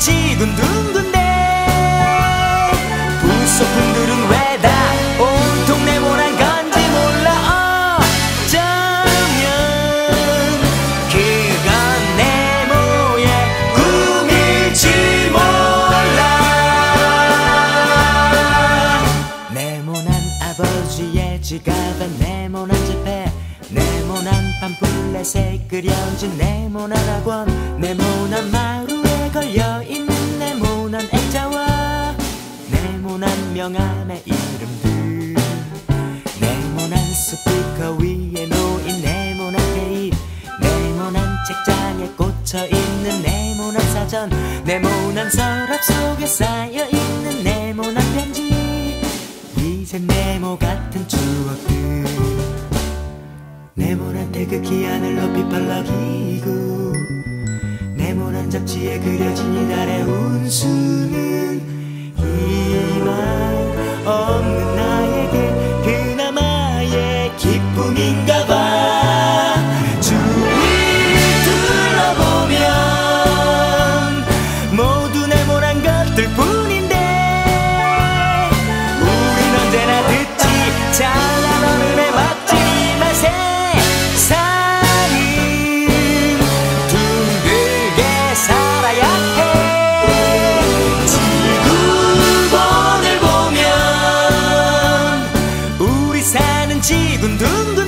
지구는 둥근데 부속품들은 왜 다 온통 네모난 건지 몰라. 어쩌면 그건 네모의 꿈일지 몰라. 네모난 아버지의 지갑에 네모난 지폐 네모난 팜플렛에 그려진 네모난 학원 네모난 마루 에 걸려있는 네모난 액자와 네모난 명함의 이름들. 네모난 스피커 위에 놓인 네모난 테이프 네모난 책장에 꽂혀있는 네모난 사전 네모난 서랍 속에 쌓여있는 네모난 편지. 이제 네모 같은 추억들. 네모난 태극기 하늘 높이 네모난 잡지에 그려진 이달의 운수는 희망 없는 Cuando